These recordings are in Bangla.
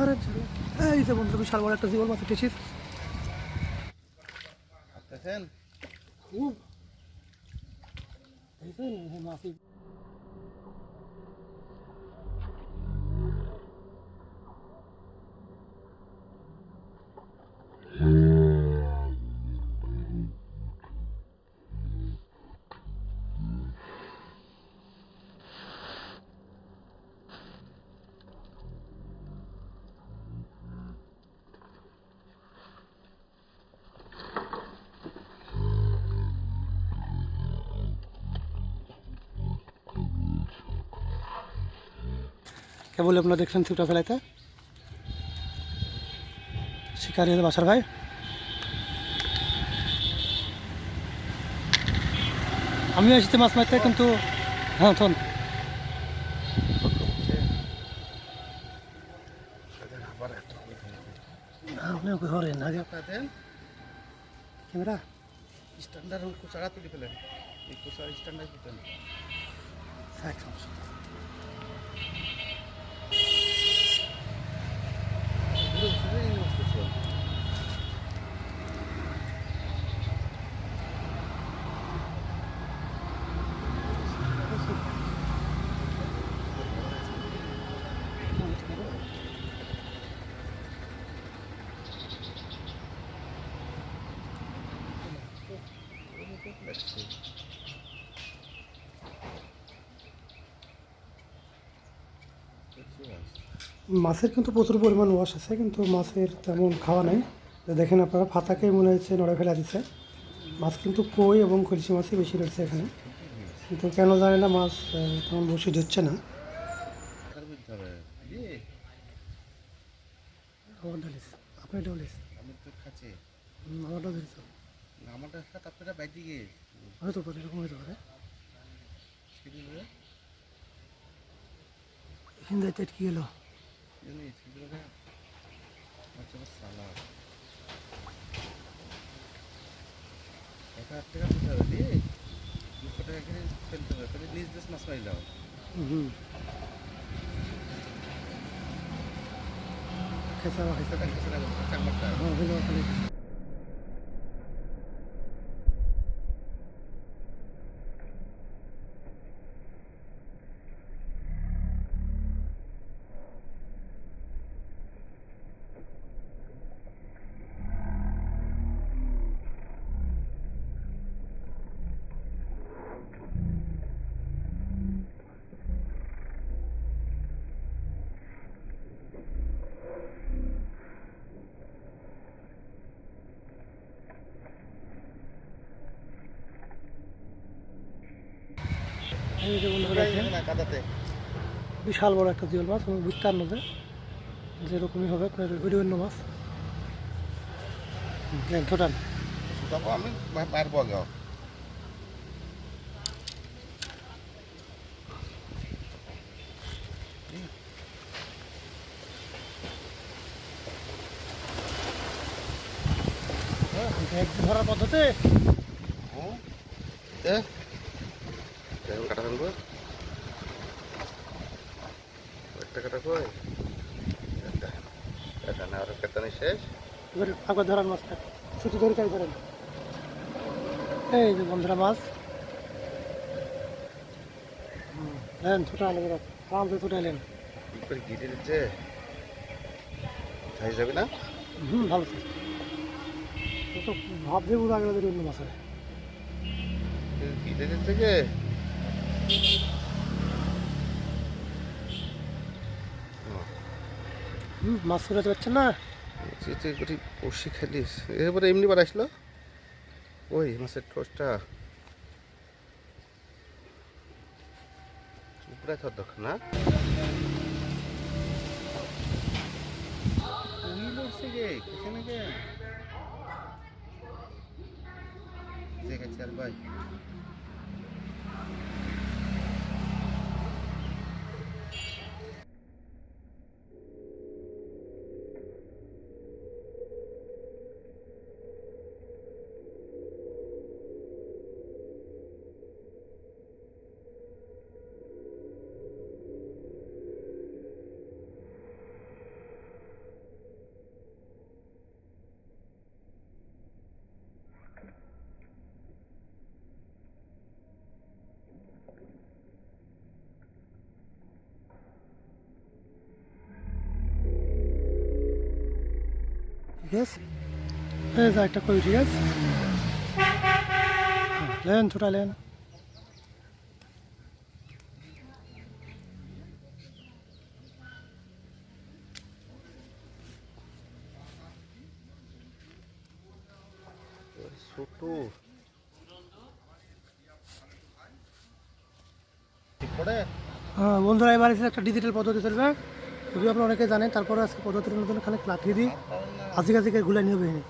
আরে ছেলে, এই যে বন্ধু বিশাল বড় একটা জীবন মাছ উঠেছিস আসতেছেন খুব কেবল আপনারা দেখছেন ছিপটা ফেলাইতে। শিকারি বাসার ভাই। আমি আসছি মাছ মারতে কিন্তু হ্যাঁ শোন আপনি হরেন আগে আপনাদের ক্যামেরা। স্ট্যান্ডার্ড কুচারা তুলি এই কুচার স্ট্যান্ডার্ড মাছের কিন্তু প্রচুর পরিমাণ ওয়াশ আছে কিন্তু মাছের তেমন খাওয়া নেই। দেখেন আপনারা ফাতাকে মনে হচ্ছে নড়ে ফেলা দিচ্ছে মাছ কিন্তু কই এবং কলসি মাছই বেশি রয়েছে এখানে। কিন্তু কেন জানি না মাছ তেমন বসে ধরছে না। আপনি ডালিস আমারটা ধরেছ আমারটা আপনারা বাইতে গিয়ে হয়তো পারে এরকম হতে পারে। এখানে যাইতে কি গেলো জানি সেগুলো আচ্ছা এই যে বন্ধুরা দেখেন। বিশাল বড় একটা জিওল মাছ আমি বুঝতে পারল যে যেরকমই হবে আপনার ওই অন্য মাছ টোটাল। তারপর আমি এক ধরার পদ্ধতি। এখন কাটা ফেলব একটা কাটা কই না আর শেষ ধরার মাছটা ছুটি ধরে কাজ করেন এই যে বন্ধুরা মাছ হ্যাঁ ছোটা আলো আরাম করে ছোটা এলেন কি করে গিটে দিচ্ছে যাবে না হুম ভালো ছিল তো ভাব দিয়ে বোঝা অন্য মাছ গিটে দিচ্ছে কে মাছ ছুটাতে পারছেন না। তুই একটু বসি খেলিস এরপরে এমনি বার আসলো? ওই মাছের ঠোসটা উপরে না। দেখেছি আর ভাই। আছে এই যা একটা কই আছে? হ্যাঁ, লেন ছোটা লেন। ছোট। হ্যাঁ বন্ধুরা এবার এসে একটা ডিজিটাল পদ্ধতি চলবে। যদিও আপনারা অনেকে জানেন, তারপরে আজকে পদ্ধতির নতুন খানিক লাঠি দিই আজিকে আজিকে ঘুলাই নিয়ে বেরিয়ে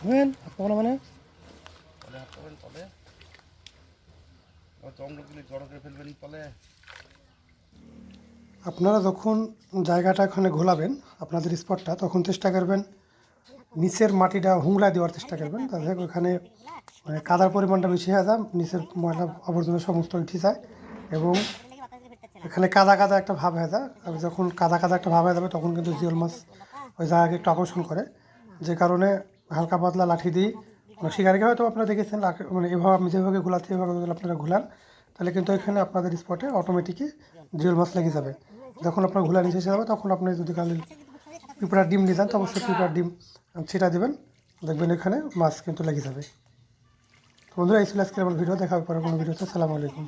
হবেন আপনারা মানে? আপনারা যখন জায়গাটা এখানে ঘোলাবেন, আপনাদের স্পটটা, তখন চেষ্টা করবেন নিচের মাটিটা হুংলা দেওয়ার চেষ্টা করবেন। তাতে ওখানে মানে কাদার পরিমাণটা বেশি হয়ে যায় নিচের ময়লা আবর্জনা সমস্ত উঠে যায় এবং এখানে কাদা কাদা একটা ভাব হয়ে যায়। যখন কাদা কাদা একটা ভাব হয়ে যাবে, তখন কিন্তু জিওল মাছ ওই জায়গাকে একটু আকর্ষণ করে। যে কারণে হালকা পাতলা লাঠি দিই শিকারিকে হয়তো আপনারা দেখেছেন মানে এভাবে আমি যেভাবে ঘোলাচ্ছি এভাবে যদি আপনারা ঘোলান, তাহলে কিন্তু এখানে আপনাদের স্পটে অটোমেটিকই জিওল মাছ লেগে যাবে। যখন আপনার ঘোলা নিচে এসে যাবে, তখন আপনি যদি কালি পিঁপড়ার ডিম নিয়ে যান, তো অবশ্যই পিঁপড়ার ডিম ছিটা দেবেন। দেখবেন এখানে মাছ কিন্তু লেগে যাবে। বন্ধুরা, এই ছিল আজকের আমার ভিডিও। দেখা হবে পরে কোনো ভিডিওতে। সালাম আলাইকুম।